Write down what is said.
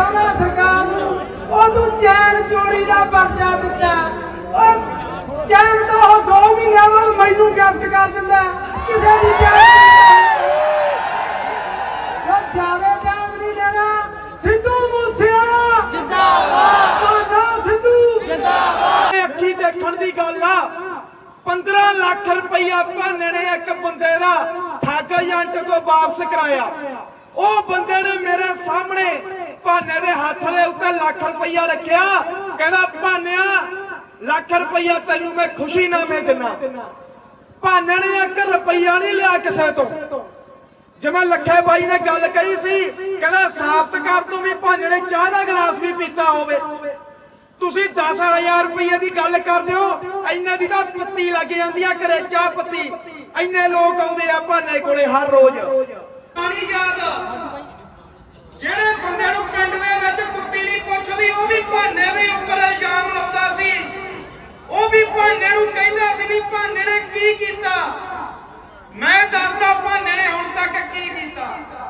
ਚਾਹੁੰਦਾ ਸਰਕਾਰ ਨੂੰ। ਉਹਨੂੰ ਚੈਨ ਚੋਰੀ ਦਾ ਪਰਚਾ ਦਿੱਤਾ। ਉਹ ਚੈਨ ਤੋਂ ਦੋ ਮਹੀਨਿਆਂ ਬਾਅਦ ਮੈਨੂੰ ਗਿਫਟ ਕਰ ਦਿੰਦਾ। ਕਿਸੇ ਦੀ ਚੈਨ ਦੇਖਣ ਦੀ ਗੱਲ ਆ। 15 ਲੱਖ ਰੁਪਈਆ ਬੰਦੇ ਦਾ ਠਾਕਾ ਏਜੰਟ ਕੋ ਵਾਪਸ ਕਰਾਇਆ। ਉਹ ਬੰਦੇ ਨੇ ਮੇਰੇ ਸਾਹਮਣੇ ਭਾਨੇ ਦੇ ਹੱਥ ਦੇ ਉੱਤੇ ਲੱਖ ਰੁਪਈਆ ਰੱਖਿਆ। ਕਹਿੰਦਾ, ਭਾਨਿਆ, ਲੱਖ ਰੁਪਈਆ ਤੈਨੂੰ ਮੈਂ ਖੁਸ਼ੀ ਨਾਮੇ ਦਿੰਨਾ। ਭਾਨੇ ਨੇ ਇੱਕ ਰੁਪਈਆ ਨਹੀਂ ਲਿਆ ਕਿਸੇ ਤੋਂ। ਜਿਵੇਂ ਲੱਖੇ ਬਾਈ ਨੇ ਗੱਲ ਕਹੀ ਸੀ, ਕਹਿੰਦਾ, ਸਾਬਤ ਕਰ ਤੂੰ ਵੀ ਭਾਨੇ ਨੇ ਚਾਹ ਦਾ ਗਲਾਸ ਵੀ ਪੀਤਾ ਹੋਵੇ। ਤੁਸੀਂ 10000 ਰੁਪਏ ਦੀ ਗੱਲ ਕਰਦੇ ਹੋ, ਇੰਨੇ ਦੀ ਤਾਂ ਪੱਤੀ ਲੱਗ ਜਾਂਦੀ ਆ, ਘਰੇ ਚਾਹ ਪੱਤੀ। ਇੰਨੇ ਲੋਕ ਆਉਂਦੇ ਆ ਭਾਨੇ ਕੋਲੇ ਹਰ ਰੋਜ਼ ਪਾਣੀ ਯਾਦ ਜਿਹੜੇ ਬੰਦੇ ਨੂੰ ਪਿੰਡ ਦੇ ਵਿੱਚ ਕੁੱਤੀ ਨਹੀਂ ਪੁੱਛਦੀ ਉਹ ਵੀ ਭਾਨੇ ਦੇ ਉੱਪਰ ਇਲਜ਼ਾਮ ਲਾਉਂਦਾ ਸੀ ਉਹ ਵੀ ਭਾਨੇ ਨੂੰ ਕਹਿੰਦਾ ਸੀ ਨੇ ਕੀ ਕੀਤਾ? ਮੈਂ ਦੱਸਦਾ ਭਾਨੇ ਨੇ ਹੁਣ ਤੱਕ ਕੀ ਕੀਤਾ?